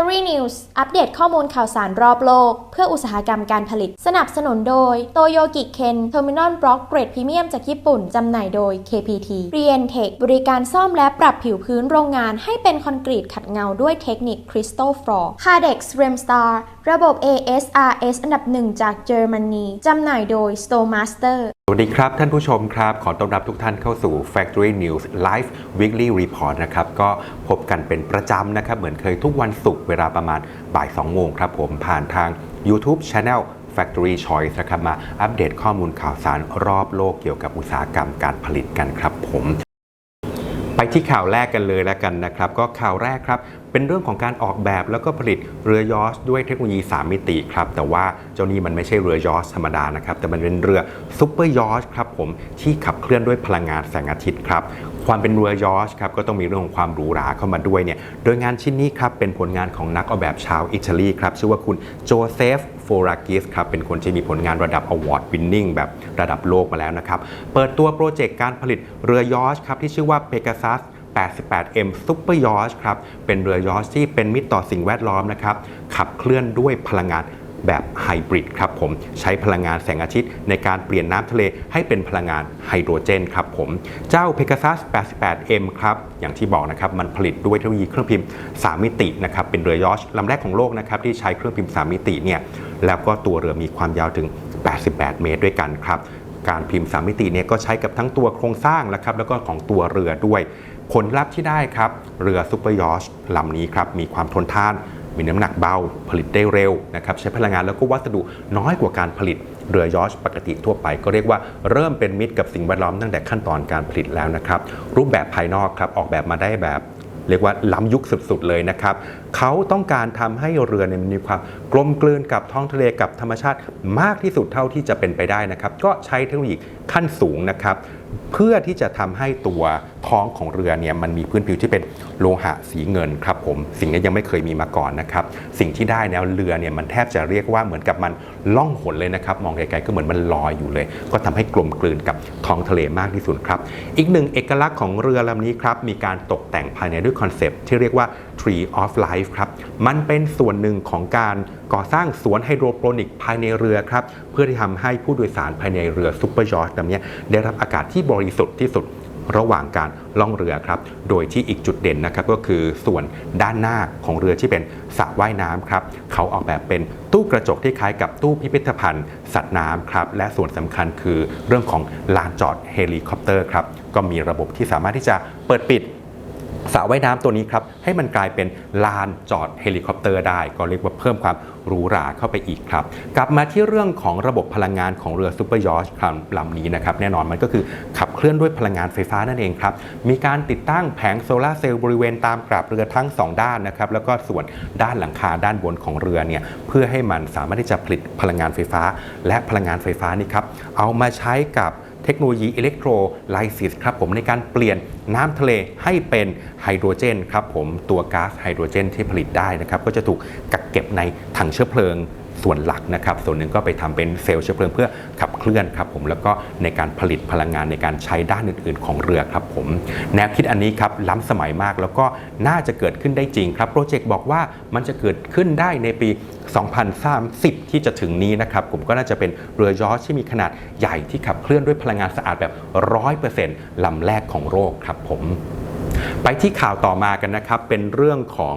Story News อัปเดตข้อมูลข่าวสารรอบโลก เพื่ออุตสาหกรรมการผลิต สนับสนุนโดยโตโยกิเคนเทอร์มินอลบล็อกเกรดพรีเมียมจากญี่ปุ่น จำหน่ายโดย KPT เรียนเทคบริการซ่อมและปรับผิวพื้นโรงงานให้เป็นคอนกรีตขัดเงาด้วยเทคนิค Crystal Floor Cardex Remstar ร ระบบ ASRS อันดับหนึ่งจากเยอรมนีจำหน่ายโดย Stowmaster สวัสดีครับ ท่านผู้ชมครับ ขอต้อนรับทุกท่านเข้าสู่ Factory News Live Weekly Report นะครับ ก็พบกันเป็นประจำนะครับ เหมือนเคยทุกวันศุกร์เวลาประมาณบ่าย2โมงครับผมผ่านทาง YouTube Channel Factory Choice นะครับมาอัปเดตข้อมูลข่าวสารรอบโลกเกี่ยวกับอุตสาหกรรมการผลิตกันครับผม ที่ข่าวแรกกันเลยแล้วกันนะครับ ก็ข่าวแรกครับเป็นเรื่องของการออกแบบแล้วก็ผลิตเรือยอชด้วยเทคโนโลยี 3 มิติครับ แต่ว่าเจ้านี้มันไม่ใช่เรือยอชธรรมดานะครับ แต่มันเป็นเรือซุปเปอร์ยอชครับผมที่ขับเคลื่อนด้วยพลังงานแสงอาทิตย์ครับ ความเป็นเรือยอชครับก็ต้องมีเรื่องของความหรูหราเข้ามาด้วยเนี่ยโดยงานชิ้นนี้ครับเป็นผลงานของนักออกแบบชาวอิตาลีครับชื่อว่าคุณโจเซฟโฟรากิสครับเป็นคนที่มีผลงานระดับ Award Winning แบบระดับโลกมาแล้วนะครับ เปิดตัวโปรเจกต์การผลิตเรือยอชครับที่ชื่อว่า Pegasus 88M Super Yacht ครับ เป็นเรือยอชที่เป็นมิตรต่อสิ่งแวดล้อมนะครับ ขับเคลื่อนด้วยพลังงาน แบบไฮบริดครับผมใช้พลังงานแสงอาทิตย์ในการเปลี่ยนน้ำทะเลให้เป็นพลังงานไฮโดรเจนครับผมเจ้า Pegasus 88M ครับอย่างที่บอกนะครับมันผลิตด้วยเทคโนโลยีเครื่องพิมพ์ 3 มิตินะครับเป็นเรือยอชลำแรกของโลกนะครับที่ใช้เครื่องพิมพ์ 3 มิติเนี่ยแล้วก็ตัวเรือมีความยาวถึง 88 เมตรด้วยกันครับการพิมพ์3มิติเนี่ยก็ใช้กับทั้งตัวโครงสร้างนะครับแล้วก็ของตัวเรือด้วย ผลลัพธ์ที่ได้ครับ เรือซูเปอร์ยอชลำนี้ครับมีความทนทาน มีน้ำหนักเบา ผลิตได้เร็วนะครับใช้พลังงานแล้วก็วัสดุน้อยกว่าการผลิตเรือยอชปกติทั่วไป ก็เรียกว่าเริ่มเป็นมิตรกับสิ่งแวดล้อมตั้งแต่ขั้นตอนการผลิตแล้วนะครับรูปแบบภายนอกครับออกแบบมาได้แบบเรียกว่าล้ำยุคสุดๆเลยนะครับ เขาต้องการทำให้เรือเนี่ยมันมีความกลมกลืนกับท้องทะเลกับธรรมชาติมากที่สุดเท่าที่จะเป็นไปได้นะครับ ก็ใช้เทคโนโลยีขั้นสูงนะครับ เพื่อที่จะทำให้ตัวท้องของเรือเนี่ยมันมีพื้นผิวที่เป็นโลหะสีเงินครับผมสิ่งนี้ยังไม่เคยมีมาก่อนนะครับ สิ่งที่ได้แนวเรือเนี่ยมันแทบจะเรียกว่าเหมือนกับมันล่องหนเลยนะครับ มองไกลๆก็เหมือนมันลอยอยู่เลย ก็ทำให้กลมกลืนกับท้องทะเลมากที่สุดครับ อีกหนึ่งเอกลักษณ์ของเรือลำนี้ครับมีการตกแต่งภายในด้วยคอนเซปต์ที่เรียกว่า Tree of Life ครับ มันเป็นส่วนหนึ่งของการก่อสร้างสวนไฮโดรโปรนิกภายในเรือครับ เพื่อที่ทำให้ผู้โดยสารภายในเรือซูเปอร์ยอชต์ลำนี้ได้รับอากาศที่บริสุทธิ์ที่สุดระหว่างการล่องเรือครับ โดยที่อีกจุดเด่นนะครับก็คือส่วนด้านหน้าของเรือที่เป็นสระว่ายน้ำครับ เขาออกแบบเป็นตู้กระจกที่คล้ายกับตู้พิพิธภัณฑ์ สัตว์น้ำครับ และส่วนสำคัญคือเรื่องของลานจอดเฮลิคอปเตอร์ครับ ก็มีระบบที่สามารถที่จะเปิดปิด สระว่ายน้ำตัวนี้ครับให้มันกลายเป็นลานจอดเฮลิคอปเตอร์ได้ ก็เรียกว่าเพิ่มความหรูหราเข้าไปอีกครับ กลับมาที่เรื่องของระบบพลังงานของเรือซูเปอร์ยอชลำนี้นะครับแน่นอนมันก็คือขับเคลื่อนด้วยพลังงานไฟฟ้านั่นเองครับ มีการติดตั้งแผงโซลาร์เซลล์บริเวณตามกราบเรือทั้ง 2 ด้านนะครับแล้วก็ส่วนด้านหลังคาด้านบนของเรือเนี่ยเพื่อให้มันสามารถที่จะผลิตพลังงานไฟฟ้า และพลังงานไฟฟ้านี่ครับเอามาใช้กับ เทคโนโลยีอิเล็กโทรไลซิสครับผมในการเปลี่ยนน้ำทะเลให้เป็นไฮโดรเจนครับผมตัวก๊าซไฮโดรเจนที่ผลิตได้นะครับก็จะถูกกักเก็บในถังเชื้อเพลิง ส่วนหลักนะครับ ส่วนหนึ่งก็ไปทำเป็นเซลล์เชื้อเพลิงเพื่อขับเคลื่อนครับผมแล้วก็ในการผลิตพลังงานในการใช้ด้านอื่น ๆ ของเรือครับผมแนวคิดอันนี้ครับล้ำสมัยมากแล้วก็น่าจะเกิดขึ้นได้จริงครับโปรเจกต์บอกว่ามันจะเกิดขึ้นได้ในปี 2030 ที่จะถึงนี้นะครับผมก็น่าจะเป็นเรือยอชที่มีขนาดใหญ่ที่ขับเคลื่อนด้วยพลังงานสะอาดแบบ 100%ลำแรกของโลกครับผม ไปที่ข่าวต่อมากันนะครับ เป็นเรื่องของ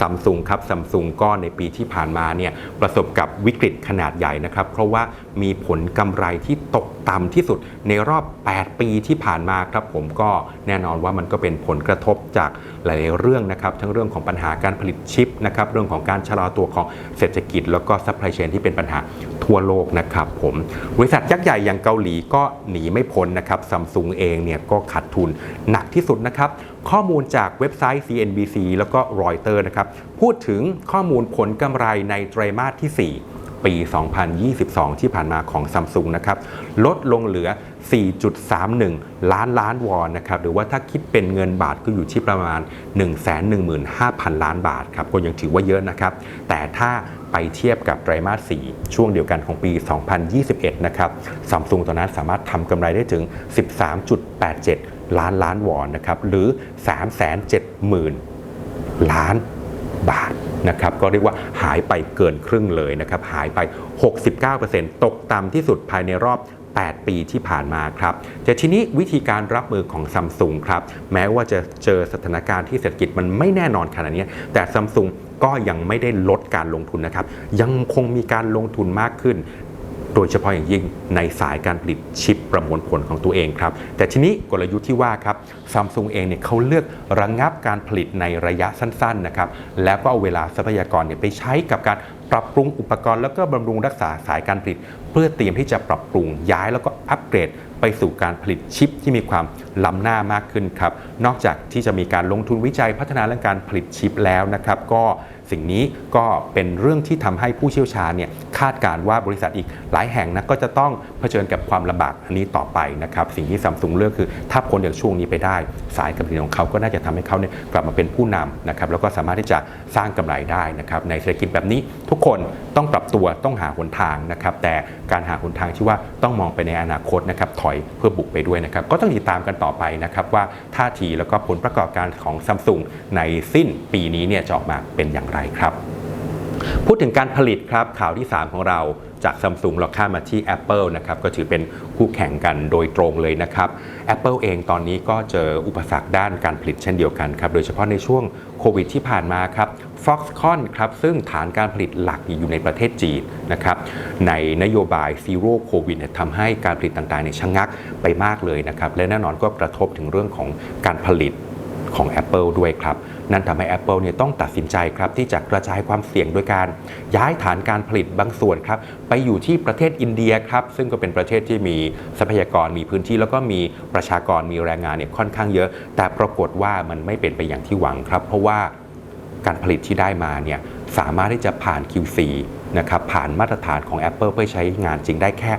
ซัมซุงครับซัมซุงก็ในปีที่ผ่านมาเนี่ยประสบกับวิกฤตขนาดใหญ่นะครับ เพราะว่ามีผลกำไรที่ตกต่ำที่สุดในรอบ 8 ปีที่ผ่านมาครับผมก็แน่นอนว่ามันก็เป็นผลกระทบจากหลายๆเรื่องนะครับทั้งเรื่องของปัญหาการผลิตชิปนะครับเรื่องของการชะลอตัวของเศรษฐกิจ แล้วก็ซัพพลายเชนที่เป็นปัญหาทั่วโลกนะครับผมบริษัทยักษ์ใหญ่อย่างเกาหลีก็หนีไม่พ้นนะครับซัมซุงเองเนี่ยก็ขาดทุนหนักที่สุดนะครับ ข้อมูลจากเว็บไซต์ CNBC แล้วก็รอยเตอร์นะครับ พูดถึงข้อมูลผลกำไรในไตรมาสที่ 4ปี 2022 ที่ผ่านมาของซัมซุงนะครับ ลดลงเหลือ 4.31 ล้านล้านวอนนะครับ หรือว่าถ้าคิดเป็นเงินบาทก็อยู่ที่ประมาณ 115,000 ล้านบาทครับ ก็ยังถือว่าเยอะนะครับ แต่ถ้าไปเทียบกับไตรมาส 4 ช่วงเดียวกันของปี 2021 นะครับซัมซุงตอนนั้นสามารถทำกำไรได้ถึง 13.87 ล้านล้านวอนนะครับหรือ 370,000 ล้านบาทนะครับก็เรียกว่าหายไปเกินครึ่งเลยนะครับหายไป 69%ตกต่ำที่สุดภายในรอบ 8 ปีที่ผ่านมาครับแต่ทีนี้วิธีการรับมือของซัมซุงครับแม้ว่าจะเจอสถานการณ์ที่เศรษฐกิจมันไม่แน่นอนขนาดนี้ แต่ซัมซุงก็ยังไม่ได้ลดการลงทุนนะครับ ยังคงมีการลงทุนมากขึ้น โดยเฉพาะอย่างยิ่งในสายการผลิตชิปประมวลผลของตัวเองครับ แต่ทีนี้กลยุทธ์ที่ว่าครับซัมซุงเองเนี่ยเขาเลือกระงงับการผลิตในระยะสั้นๆนะครับแล้วก็เอาเวลาทรัพยากรเนี่ยไปใช้กับการปรับปรุงอุปกรณ์ แล้วก็บำรุงรักษาสายการผลิต เพื่อเตรียมที่จะปรับปรุงย้ายแล้วก็อัปเกรดไปสู่การผลิตชิปที่มีความล้ำหน้ามากขึ้นครับ นอกจากที่จะมีการลงทุนวิจัยพัฒนาเรื่องการผลิตชิปแล้วนะครับ ก็ สิ่งนี้ก็เป็นเรื่องที่ทำให้ผู้เชี่ยวชาญเนี่ยคาดการณ์ว่าบริษัทอีกหลายแห่งนะก็จะต้องเผชิญกับความลำบากอันนี้ต่อไปนะครับสิ่งที่ซัมซุงเลือกคือ ถ้าพ้นจากช่วงนี้ไปได้ สายการผลิตของเขาก็น่าจะทำให้เขาเนี่ยกลับมาเป็นผู้นำนะครับแล้วก็สามารถที่จะสร้างกำไรได้นะครับในเศรษฐกิจแบบนี้ทุกคนต้องปรับตัวต้องหาหนทางนะครับแต่การหาหนทางที่ว่าต้องมองไปในอนาคตนะครับถอยเพื่อบุกไปด้วยนะครับก็ต้องติดตามกันต่อไปนะครับว่าท่าทีแล้วก็ผลประกอบการของซัมซุงในสิ้นปีนี้เนี่ยจะออกมาเป็นอย่างไรครับ พูดถึงการผลิตครับข่าวที่ 3 ของเราจากซัมซุงเราข้ามมาที่ Apple นะครับก็ถือเป็นคู่แข่งกันโดยตรงเลยนะครับ Apple เองตอนนี้ก็เจออุปสรรคด้านการผลิตเช่นเดียวกันครับ โดยเฉพาะในช่วงโควิดที่ผ่านมาครับ Foxconn ครับซึ่งฐานการผลิตหลักอยู่ในประเทศจีนนะครับในนโยบาย Zero COVID เนี่ยทำให้การผลิตต่างๆเนี่ยชะงงักไปมากเลยนะครับ และแน่นอนก็กระทบถึงเรื่องของการผลิตของ Apple ด้วยครับ นั่นทำให้ Apple เนี่ยต้องตัดสินใจครับที่จะกระจายความเสี่ยงโดยการย้ายฐานการผลิตบางส่วนครับไปอยู่ที่ประเทศอินเดียครับซึ่งก็เป็นประเทศที่มีทรัพยากรมีพื้นที่ แล้วก็มีประชากรมีแรงงานเนี่ยค่อนข้างเยอะ แต่ปรากฏว่ามันไม่เป็นไปอย่างที่หวังครับ เพราะว่าการผลิตที่ได้มาเนี่ยสามารถที่จะผ่าน QC นะครับผ่านมาตรฐานของ Apple เพื่อใช้งานจริงได้แค่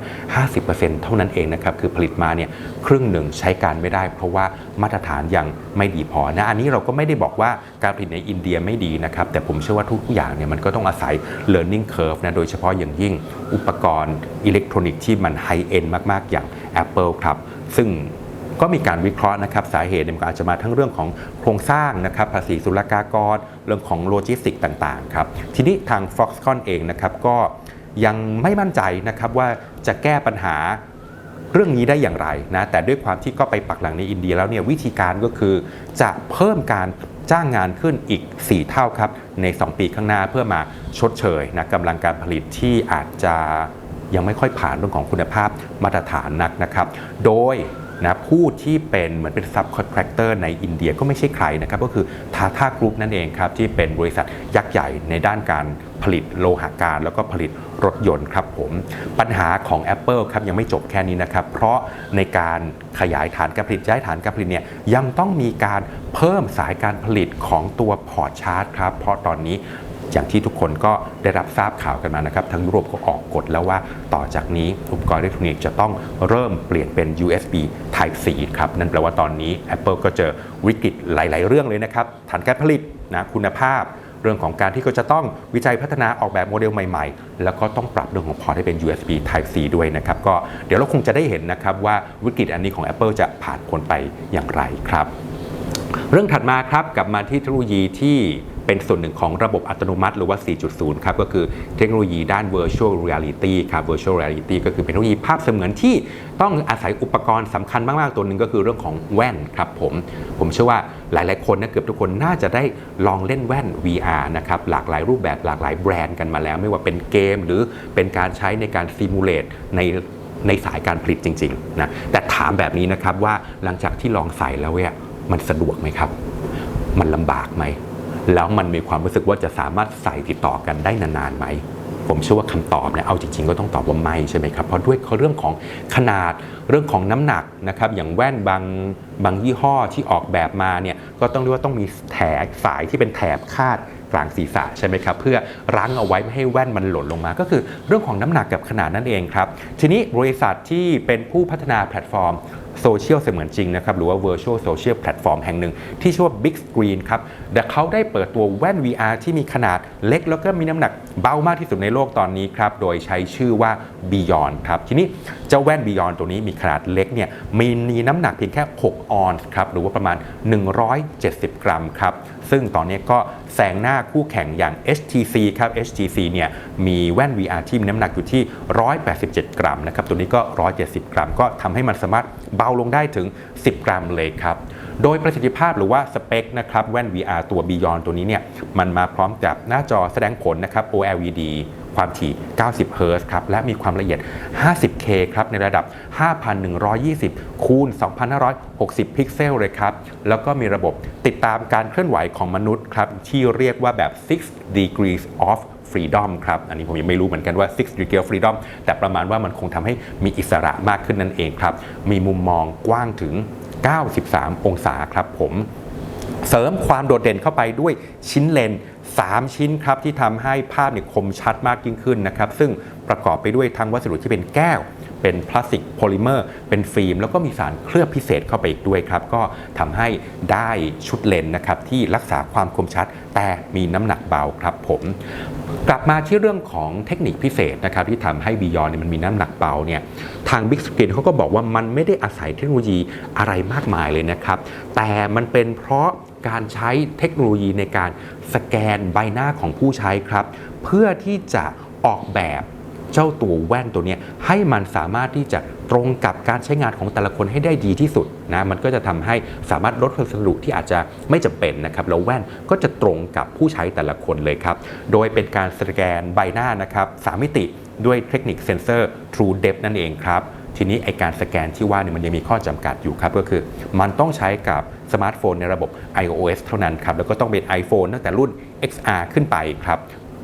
50%เท่านั้นเองนะครับคือผลิตมาเนี่ยครึ่งหนึ่งใช้การไม่ได้ เพราะว่ามาตรฐานยังไม่ดีพอนะอันนี้เราก็ไม่ได้บอกว่าการผลิตในอินเดียไม่ดีนะครับแต่ผมเชื่อว่าทุกอย่างเนี่ยมันก็ต้องอาศัย learning curve นะโดยเฉพาะอย่างยิ่งอุปกรณ์อิเล็กทรอนิกส์ที่มันไฮเอ็นมาก ๆ อย่าง Apple ครับซึ่ง ก็มีการวิเคราะห์นะครับสาเหตุเนี่ยมันก็อาจจะมาทั้งเรื่องของโครงสร้างนะครับภาษีศุลกากร เรื่องของโลจิสติกต่างๆครับทีนี้ทาง Foxconn เองนะครับก็ยังไม่มั่นใจนะครับว่าจะแก้ปัญหาเรื่องนี้ได้อย่างไรนะแต่ด้วยความที่ก็ไปปักหลังในอินเดียแล้วเนี่ยวิธีการก็คือจะเพิ่มการจ้างงานขึ้นอีก 4 เท่าครับใน 2 ปีข้างหน้าเพื่อมาชดเชยนะกำลังการผลิตที่อาจจะยังไม่ค่อยผ่านเรื่องของคุณภาพมาตรฐานนักนะครับ โดย นะผู้ที่เป็นเหมือนเป็นซับคอนแทคเตอร์ในอินเดียก็ไม่ใช่ใครนะครับก็คือทาท่ากรุ๊ปนั่นเองครับที่เป็นบริษัทยักษ์ใหญ่ในด้านการผลิตโลหะการ แล้วก็ผลิตรถยนต์ครับผม ปัญหาของ Apple ครับยังไม่จบแค่นี้นะครับ เพราะในการขยายฐานการผลิตย้ายฐานการผลิตเนี่ยยังต้องมีการเพิ่มสายการผลิตของตัวพอร์ตชาร์จครับเพราะตอนนี้ อย่างที่ทุกคนก็ได้รับทราบข่าวกันมานะครับทั้งยุโรปก็ออกกฎแล้วว่าต่อจากนี้อุปกรณ์อิเล็กทรอนิกส์จะต้องเริ่มเปลี่ยนเป็น USB Type C ครับนั่นแปลว่าตอนนี้ Apple ก็เจอวิกฤตหลาย ๆ เรื่องเลยนะครับฐานการผลิตนะคุณภาพเรื่องของการที่เขาจะต้องวิจัยพัฒนาออกแบบโมเดลใหม่ๆ แล้วก็ต้องปรับเรื่องของพอร์ตให้เป็น USB Type C ด้วยนะครับ ก็เดี๋ยวเราคงจะได้เห็นนะครับว่าวิกฤตอันนี้ของ Apple จะผ่านพ้นไปอย่างไรครับ เรื่องถัดมาครับกลับมาที่เทคโนโลยีที่ เป็นส่วนหนึ่งของระบบอัตโนมัติหรือว่า 4.0 ครับก็คือเทคโนโลยีด้าน virtual reality ครับ virtual reality ก็คือเป็นเทคโนโลยีภาพเสมือนที่ต้องอาศัยอุปกรณ์สำคัญมาก ๆ ตัวหนึ่งก็คือเรื่องของแว่นครับผมผมเชื่อว่าหลาย ๆ คนนะเกือบทุกคนน่าจะได้ลองเล่นแว่น VR นะครับหลากหลายรูปแบบหลากหลายแบรนด์กันมาแล้ว ไม่ว่าเป็นเกม หรือเป็นการใช้ในการซิมูเลตในในสายการผลิตจริง ๆ นะแต่ถามแบบนี้นะครับว่าหลังจากที่ลองใส่แล้วเนี่ยมันสะดวกไหมครับ มันลำบากไหม แล้วมันมีความรู้สึกว่าจะสามารถใส่ติดต่อกันได้นานๆไหม ผมเชื่อว่าคำตอบเนี่ยเอาจริงๆ ก็ต้องตอบว่าไม่ใช่ไหมครับ เพราะด้วยเรื่องของขนาดเรื่องของน้ำหนักนะครับ อย่างแว่นบางบางยี่ห้อที่ออกแบบมาเนี่ยก็ต้องเรียกว่าต้องมีแถบสายที่เป็นแถบคาดกลางศีรษะใช่ไหมครับเพื่อรั้งเอาไว้ไม่ให้แว่นมันหล่นลงมา ก็คือเรื่องของน้ำหนักกับขนาดนั่นเองครับทีนี้บริษัทที่เป็นผู้พัฒนาแพลตฟอร์ม โซเชียลเสมือนจริงนะครับหรือว่า Virtual Social Platform แห่งหนึ่ง ที่ชื่อว่า Big Screen ครับแต่เขาได้เปิดตัวแว่น VR ที่มีขนาดเล็ก แล้วก็มีน้ำหนักเบามากที่สุดในโลกตอนนี้ครับโดยใช้ชื่อว่า Beyond ครับทีนี้เจ้าแว่น Beyond ตัวนี้มีขนาดเล็กเนี่ยมีมีน้ำหนักเพียงแค่ 6 ออนซ์ครับหรือว่าประมาณ 170 กรัมครับซึ่งตอนนี้ก็แซงหน้าคู่แข่งอย่าง HTC ครับ HTC เนี่ยมีแว่น VR ที่มีน้ำหนักอยู่ที่ 187 กรัมนะครับตัวนี้ก็ 170 กรัม ก็ทำให้มันสามารถเบาลงได้ถึง 10 กรัมเลยครับ โดยประสิทธิภาพหรือว่าสเปคนะครับแว่น VR ตัว Beyond ตัวนี้เนี่ยมันมาพร้อมกับหน้าจอแสดงผลนะครับ OLED ความถี่ 90เฮิร์ซครับ และมีความละเอียด 50K ครับ ในระดับ 5,120 คูณ 2,560 พิกเซลเลยครับ แล้วก็มีระบบติดตามการเคลื่อนไหวของมนุษย์ครับ ที่เรียกว่าแบบ 6 degrees of freedom ครับ อันนี้ผมยังไม่รู้เหมือนกันว่า six degree of freedom แต่ประมาณว่ามันคงทำให้มีอิสระมากขึ้นนั่นเองครับ มีมุมมองกว้างถึง 93 องศาครับผมเสริมความโดดเด่นเข้าไปด้วยชิ้นเลนส์3ชิ้นครับที่ทำให้ภาพเนี่ยคมชัดมากยิ่งขึ้นนะครับ ซึ่งประกอบไปด้วยทั้งวัสดุที่เป็นแก้ว เป็นพลาสติกโพลิเมอร์เป็นฟิล์ม แล้วก็มีสารเคลือบพิเศษเข้าไปอีกด้วยครับ ก็ทำให้ได้ชุดเลนส์นะครับที่รักษาความคมชัด แต่มีน้ำหนักเบาครับผมกลับมาที่เรื่องของเทคนิคพิเศษนะครับที่ทำให้ Beyond เนี่ยมันมีน้ำหนักเบาเนี่ยทาง Big Screen เขาก็บอกว่ามันไม่ได้อาศัยเทคโนโลยีอะไรมากมายเลยนะครับ แต่มันเป็นเพราะการใช้เทคโนโลยีในการสแกนใบหน้าของผู้ใช้ครับ เพื่อที่จะออกแบบ เจ้าตัวแว่นตัวนี้ให้มันสามารถที่จะตรงกับการใช้งานของแต่ละคนให้ได้ดีที่สุดนะมันก็จะทำให้สามารถลดวัสดุที่อาจจะไม่จำเป็นนะครับแล้วแว่นก็จะตรงกับผู้ใช้แต่ละคนเลยครับ โดยเป็นการสแกนใบหน้านะครับสามมิติด้วยเทคนิคเซนเซอร์ True Depth นั่นเองครับทีนี้ไอการสแกนที่ว่าเนี่ยมันยังมีข้อจำกัดอยู่ครับ ก็คือมันต้องใช้กับสมาร์ทโฟนในระบบ iOS เท่านั้นครับ แล้วก็ต้องเป็น iPhone ตั้งแต่รุ่น XR ขึ้นไปครับ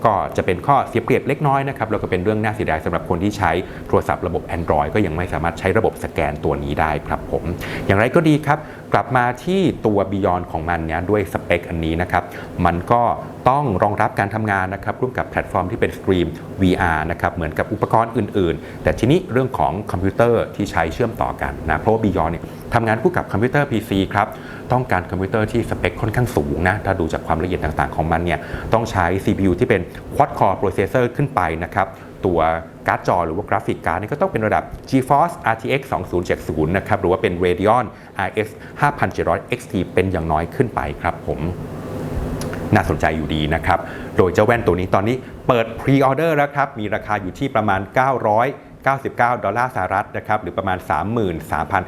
ก็จะเป็นข้อเสียเปรียบเล็กน้อยนะครับแล้วก็เป็นเรื่องน่าเสียดายสำหรับคนที่ใช้โทรศัพท์ระบบ Android ก็ยังไม่สามารถใช้ระบบสแกนตัวนี้ได้ครับผม อย่างไรก็ดีครับ กลับมาที่ตัว Beyond ของมันเนี่ยด้วยสเปคอันนี้นะครับ มันก็ต้องรองรับการทำงานนะครับร่วมกับแพลตฟอร์มที่เป็นสตรีม VR นะครับเหมือนกับอุปกรณ์อื่น ๆ แต่ทีนี้เรื่องของคอมพิวเตอร์ที่ใช้เชื่อมต่อกันนะเพราะว่า Beyond เนี่ยทำงานคู่กับคอมพิวเตอร์ PC ครับ ต้องการคอมพิวเตอร์ที่สเปคค่อนข้างสูงนะ ถ้าดูจากความละเอียดต่างๆของมันเนี่ย ต้องใช้ CPU ที่เป็น Quad Core Processor ขึ้นไปนะครับ ตัวการ์ดจอหรือว่ากราฟิกการ์ดนี่ก็ต้องเป็นระดับ GeForce RTX 2070 นะครับ หรือว่าเป็น Radeon RX 5700 XT เป็นอย่างน้อยขึ้นไปครับผมน่าสนใจอยู่ดีนะครับ โดยเจ้าแว่นตัวนี้ตอนนี้เปิดพรีออเดอร์แล้วครับ มีราคาอยู่ที่ประมาณ 99 ดอลลาร์สหรัฐนะครับหรือประมาณ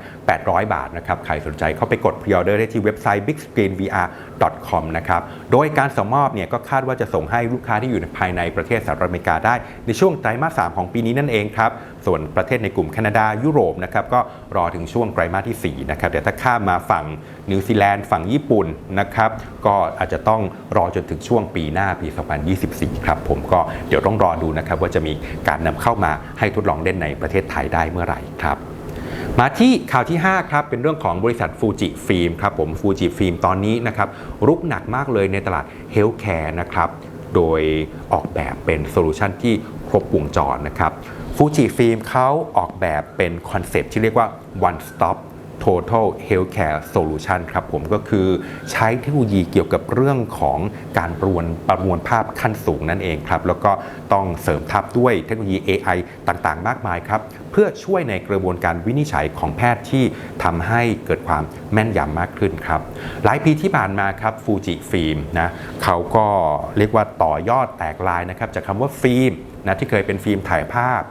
33,800 บาทนะครับใครสนใจเข้าไปกดพรีออเดอร์ได้ที่เว็บไซต์ bigscreenvr.com นะครับโดยการส่งมอบเนี่ยก็คาดว่าจะส่งให้ลูกค้าที่อยู่ในภายในประเทศสหรัฐอเมริกาได้ในช่วงไตรมาส 3 ของปีนี้นั่นเองครับ ส่วนประเทศในกลุ่มแคนาดายุโรปนะครับก็รอถึงช่วงไตรมาสที่4นะครับเดี๋ยวถ้าข้ามมาฝั่งนิวซีแลนด์ฝั่งญี่ปุ่นนะครับก็อาจจะต้องรอจนถึงช่วงปีหน้าปี 2024 ครับผมก็เดี๋ยวต้องรอดูนะครับว่าจะมีการนำเข้ามาให้ทดลองเล่นในประเทศไทยได้เมื่อไหร่ครับมาที่ข่าวที่ 5 ครับ เป็นเรื่องของบริษัทฟูจิฟิล์มครับผมฟูจิฟิล์มตอนนี้นะครับรุกหนักมากเลยในตลาดเฮลท์แคร์นะครับ โดยออกแบบเป็นโซลูชันที่ครบวงจรนะครับ ฟูจิฟิล์มเขาออกแบบเป็นคอนเซปต์ที่เรียกว่า one stop Total Healthcare Solution ครับผมก็คือใช้เทคโนโลยีเกี่ยวกับเรื่องของการประมวลประมวลภาพขั้นสูงนั่นเองครับ แล้วก็ต้องเสริมทับด้วยเทคโนโลยี AI ต่างๆ มากมายครับ เพื่อช่วยในกระบวนการวินิจฉัยของแพทย์ที่ทำให้เกิดความแม่นยำมากขึ้นครับ หลายปีที่ผ่านมาครับฟูจิฟิล์มนะเขาก็เรียกว่าต่อยอดแตกลายนะครับจากคำว่าฟิล์มนะที่เคยเป็นฟิล์มถ่ายภาพ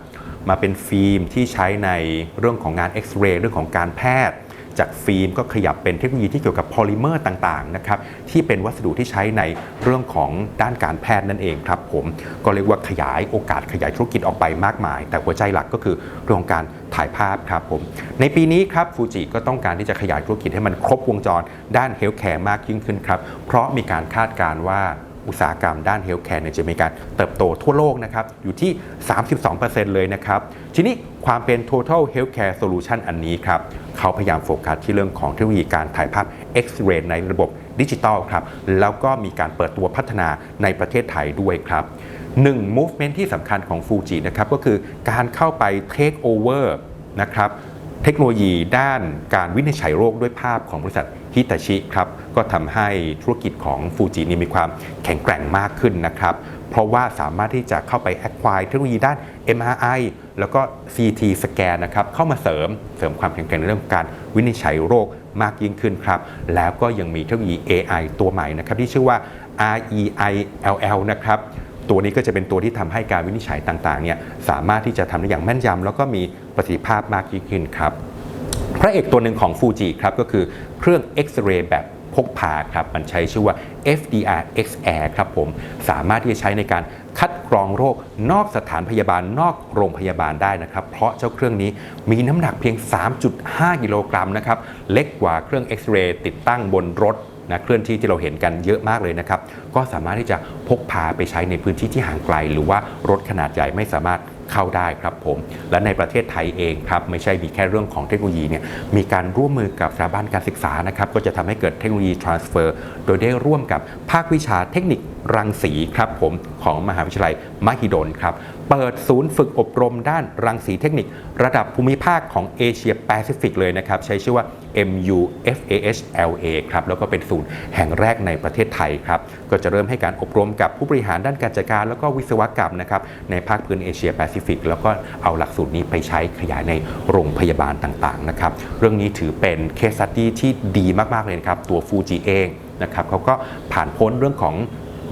มาเป็นฟิล์มที่ใช้ในเรื่องของงานเอ็กซเรย์เรื่องของการแพทย์ จากฟิล์มก็ขยับเป็นเทคโนโลยีที่เกี่ยวกับโพลิเมอร์ต่างๆนะครับที่เป็นวัสดุที่ใช้ในเรื่องของด้านการแพทย์นั่นเองครับผมก็เรียกว่าขยายโอกาสขยายธุรกิจออกไปมากมาย แต่หัวใจหลักก็คือเรื่องของการถ่ายภาพครับผมในปีนี้ครับฟูจิก็ต้องการที่จะขยายธุรกิจให้มันครบวงจรด้านเฮลท์แคร์มากยิ่งขึ้นครับเพราะมีการคาดการณ์ว่า อุตสาหกรรมด้านเฮลท์แคร์เนี่ยจะมีการเติบโตทั่วโลกนะครับอยู่ที่ 32%เลยนะครับ ทีนี้ความเป็น total healthcare solution อันนี้ครับเขาพยายามโฟกัสที่เรื่องของเทคโนโลยีการถ่ายภาพ X-ray ในระบบดิจิตอลครับแล้วก็มีการเปิดตัวพัฒนาในประเทศไทยด้วยครับหนึ่ง movement ที่สำคัญของฟูจินะครับก็คือการเข้าไป take over นะครับ เทคโนโลยีด้านการวินิจฉัยโรคด้วยภาพของบริษัทฮิตาชิครับก็ทำให้ธุรกิจของฟูจินี่มีความแข็งแกร่งมากขึ้นนะครับเพราะว่าสามารถที่จะเข้าไป acquire เทคโนโลยีด้าน MRI แล้วก็ CT สแกนนะครับเข้ามาเสริมเสริมความแข็งแกร่งในเรื่องการวินิจฉัยโรคมากยิ่งขึ้นครับ แล้วก็ยังมีเทคโนโลยี AI ตัวใหม่นะครับที่ชื่อว่า REILL นะครับ ตัวนี้ก็จะเป็นตัวที่ทำให้การวินิจฉัยต่างๆเนี่ยสามารถที่จะทำได้อย่างแม่นยำแล้วก็มีประสิทธิภาพมากยิ่งขึ้นครับพระเอกตัวหนึ่งของฟูจิครับก็คือเครื่องเอ็กซเรย์แบบพกพาครับมันใช้ชื่อว่า FDR X Air ครับผมสามารถที่จะใช้ในการคัดกรองโรคนอกสถานพยาบาลนอกโรงพยาบาลได้นะครับ เพราะเจ้าเครื่องนี้มีน้ำหนักเพียง 3.5 กิโลกรัมนะครับ เล็กกว่าเครื่องเอ็กซเรย์ติดตั้งบนรถ นะเคลื่อนที่ที่เราเห็นกันเยอะมากเลยนะครับ ก็สามารถที่จะพกพาไปใช้ในพื้นที่ที่ห่างไกล หรือว่ารถขนาดใหญ่ไม่สามารถเข้าได้ครับผม และในประเทศไทยเองครับไม่ใช่มีแค่เรื่องของเทคโนโลยีเนี่ยมีการร่วมมือกับสถาบันการศึกษานะครับก็จะทำให้เกิดเทคโนโลยี transfer โดยได้ร่วมกับภาควิชาเทคนิครังสีครับผมของมหาวิทยาลัยมหิดลครับ เปิดศูนย์ฝึกอบรมด้านรังสีเทคนิค ระดับภูมิภาคของเอเชียแปซิฟิกเลยนะครับ ใช้ชื่อว่า MUFAHLA ครับ แล้วก็เป็นศูนย์แห่งแรกในประเทศไทยครับ ก็จะเริ่มให้การอบรมกับผู้บริหารด้านการจัดการ แล้วก็วิศวกรรมนะครับในภาคพื้นเอเชียแปซิฟิกแล้วก็เอาหลักสูตรนี้ไปใช้ขยายในโรงพยาบาลต่างๆนะครับเรื่องนี้ถือเป็นเคส s ั u ดี้ที่ดีมากๆเลยนะครับตัวฟูจิเองนะครับเขาก็ผ่านพ้นเรื่องของ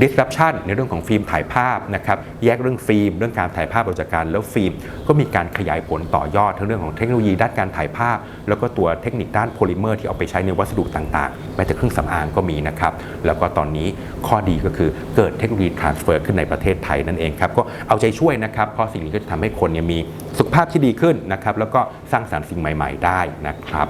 disruption ในเรื่องของฟิล์มถ่ายภาพนะครับแยกเรื่องฟิล์ม เรื่องการถ่ายภาพออกจากกันแล้วฟิล์ม ก็มีการขยายผลต่อยอดทั้งเรื่องของเทคโนโลยีด้านการถ่ายภาพ แล้วก็ตัวเทคนิคด้านโพลิเมอร์ที่เอาไปใช้ในวัสดุต่างๆแม้แต่เครื่องสำอางก็มีนะครับแล้วก็ตอนนี้ข้อดีก็คือเกิดเทคโนโลยี transfer ขึ้นในประเทศไทยนั่นเองครับก็เอาใจช่วยนะครับเพราะสิ่งนี้ก็จะทำให้คนเนี่ยมีสุขภาพที่ดีขึ้นนะครับแล้วก็สร้างสรรค์สิ่งใหม่ ๆ ได้นะครับ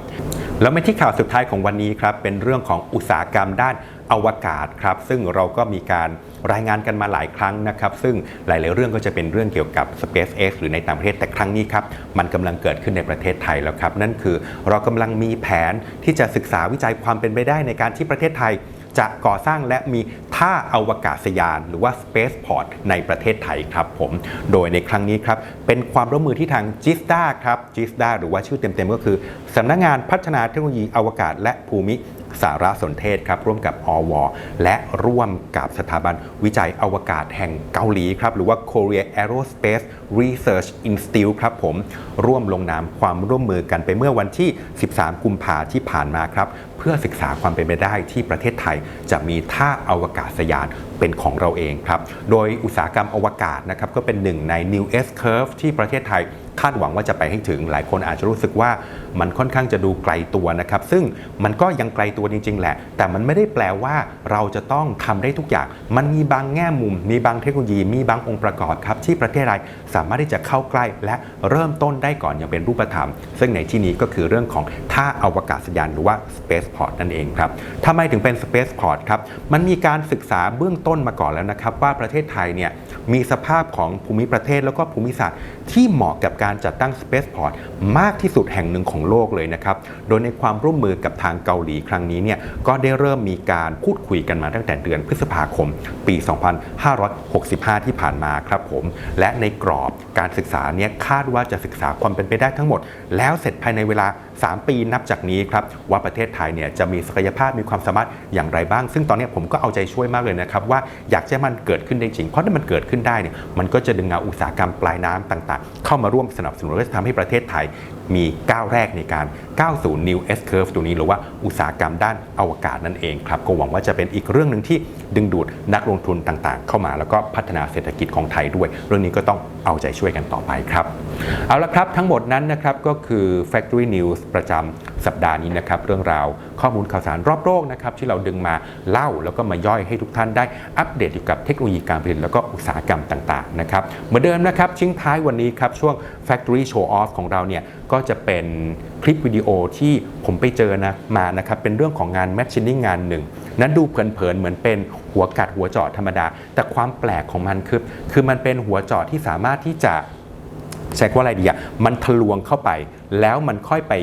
แล้วมาที่ข่าวสุดท้ายของวันนี้ครับเป็นเรื่องของอุตสาหกรรมด้าน อวกาศครับซึ่งเราก็มีการรายงานกันมาหลายครั้งนะครับ ซึ่งหลาย ๆ เรื่องก็จะเป็นเรื่องเกี่ยวกับ SpaceX หรือในต่างประเทศแต่ครั้งนี้ครับมันกำลังเกิดขึ้นในประเทศไทยแล้วครับ นั่นคือเรากำลังมีแผนที่จะศึกษาวิจัยความเป็นไปได้ในการที่ประเทศไทยจะก่อสร้างและมีท่าอวกาศยานหรือว่า Spaceport ในประเทศไทยครับผม โดยในครั้งนี้ครับเป็นความร่วมมือที่ทาง JISDA ครับ JISDA หรือว่าชื่อเต็ม ๆ ก็คือสำนักงานพัฒนาเทคโนโลยีอวกาศและภูมิ สารสนเทศครับร่วมกับอวและร่วมกับสถาบันวิจัยอวกาศแห่งเกาหลีครับหรือว่า Korea Aerospace Research Institute ครับผมร่วมลงนามความร่วมมือกันไปเมื่อวันที่ 13 กุมภาที่ผ่านมาครับ เพื่อศึกษาความเป็นไปได้ที่ประเทศไทยจะมีท่าอวกาศยานเป็นของเราเองครับ โดยอุตสาหกรรมอวกาศนะครับก็เป็นหนึ่งใน New S Curve ที่ประเทศไทยคาดหวังว่าจะไปให้ถึง หลายคนอาจจะรู้สึกว่ามันค่อนข้างจะดูไกลตัวนะครับ ซึ่งมันก็ยังไกลตัวจริง ๆ แหละ แต่มันไม่ได้แปลว่าเราจะต้องทำได้ทุกอย่าง มันมีบางแง่มุม มีบางเทคโนโลยี มีบางองค์ประกอบครับ ที่ประเทศไทยสามารถที่จะเข้าใกล้ และเริ่มต้นได้ก่อนอย่างเป็นรูปธรรม ซึ่งในที่นี้ก็คือเรื่องของท่าอวกาศยานหรือว่า space Spaceport นั่นเองครับทำไมถึงเป็น Spaceport ครับ มันมีการศึกษาเบื้องต้นมาก่อนแล้วนะครับ ว่าประเทศไทยเนี่ยมีสภาพของภูมิประเทศแล้วก็ภูมิศาสตร์ที่เหมาะกับการจัดตั้ง Spaceport มากที่สุดแห่งหนึ่งของโลกเลยนะครับ โดยในความร่วมมือกับทางเกาหลีครั้งนี้เนี่ยก็ได้เริ่มมีการพูดคุยกันมาตั้งแต่เดือนพฤษภาคม ปี 2565 ที่ผ่านมาครับผม และในกรอบการศึกษาเนี่ยคาดว่าจะศึกษาความเป็นไปได้ทั้งหมด แล้วเสร็จภายในเวลา 3 ปีนับจากนี้ครับว่าประเทศไทยเนี่ยจะมีศักยภาพมีความสามารถอย่างไรบ้าง ซึ่งตอนนี้ผมก็เอาใจช่วยมากเลยนะครับว่าอยากให้มันเกิดขึ้นได้จริง เพราะถ้ามันเกิดขึ้นได้เนี่ยมันก็จะดึงเอาอุตสาหกรรมปลายน้ำต่างๆ เข้ามาร่วมสนับสนุนและจะทำให้ประเทศไทย มีก้าวแรกในการก้าวสู่ New S Curve ตัวนี้หรือว่าอุตสาหกรรมด้านอวกาศนั่นเองครับก็หวังว่าจะเป็นอีกเรื่องหนึ่งที่ดึงดูดนักลงทุนต่างๆ เข้ามาแล้วก็พัฒนาเศรษฐกิจของไทยด้วย เรื่องนี้ก็ต้องเอาใจช่วยกันต่อไปครับ เอาละครับทั้งหมดนั้นนะครับก็คือ Factory News ประจำสัปดาห์นี้นะครับเรื่องราวข้อมูลข่าวสารรอบโลกนะครับที่เราดึงมาเล่าแล้วก็มาย่อยให้ทุกท่านได้อัปเดตเกี่ยวกับเทคโนโลยีการผลิตแล้วก็อุตสาหกรรมต่างๆนะครับเหมือนเดิมนะครับชิ้งท้ายวันนี้ครับช่วง Factory Show Off ของเราเนี่ยก็จะเป็นคลิปวิดีโอที่ผมไปเจอนะมานะครับเป็นเรื่องของงาน Matching งานหนึ่ง นั้นดูเผินๆเหมือนเป็นหัวกัดหัวจาะธรรมดา แต่ความแปลกของมันคือคือมันเป็นหัวจาะที่สามารถที่จะใช้ว่าอะไรดีอะมันทะลวงเข้าไป แล้วมันค่อยไป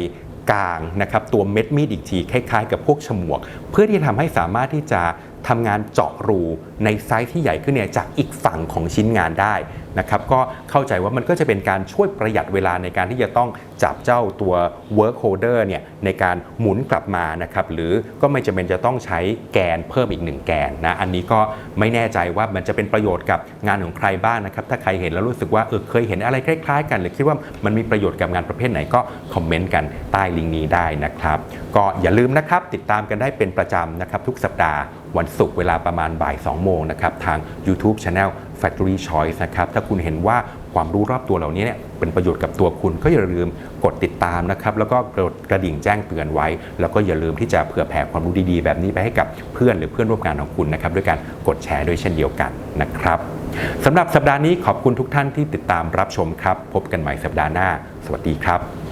กลางนะครับตัวเม็ดมีดอีกทีคล้ายๆ กับพวกฉมวก เพื่อที่จะทำให้สามารถที่จะทำงานเจาะรูในไซส์ที่ใหญ่ขึ้นเนี่ยจากอีกฝั่งของชิ้นงานได้ นะครับก็เข้าใจว่ามันก็จะเป็นการช่วยประหยัดเวลาในการที่จะต้องจับเจ้าตัว work holder เนี่ยในการหมุนกลับมานะครับหรือก็ไม่จำเป็นจะต้องใช้แกนเพิ่มอีกหนึ่งแกนนะอันนี้ก็ไม่แน่ใจว่ามันจะเป็นประโยชน์กับงานของใครบ้างนะครับถ้าใครเห็นแล้วรู้สึกว่าเออเคยเห็นอะไรคล้ายๆ กัน หรือคิดว่ามันมีประโยชน์กับงานประเภทไหนก็คอมเมนต์กันใต้ลิงก์นี้ได้นะครับก็อย่าลืมนะครับติดตามกันได้เป็นประจำนะครับทุกสัปดาห์วันศุกร์เวลาประมาณบ่าย2โมงนะครับทาง YouTube Channel Factory Choice นะครับถ้าคุณเห็นว่าความรู้รอบตัวเหล่านี้เนี่ยเป็นประโยชน์กับตัวคุณก็อย่าลืมกดติดตามนะครับแล้วก็กดกระดิ่งแจ้งเตือนไว้ แล้วก็อย่าลืมที่จะเผื่อแผ่ความรู้ดีๆ แบบนี้ไปให้กับเพื่อนหรือเพื่อนร่วมงานของคุณนะครับด้วยการกดแชร์ด้วยเช่นเดียวกันนะครับสำหรับสัปดาห์นี้ขอบคุณทุกท่านที่ติดตามรับชมครับ พบกันใหม่สัปดาห์หน้า สวัสดีครับ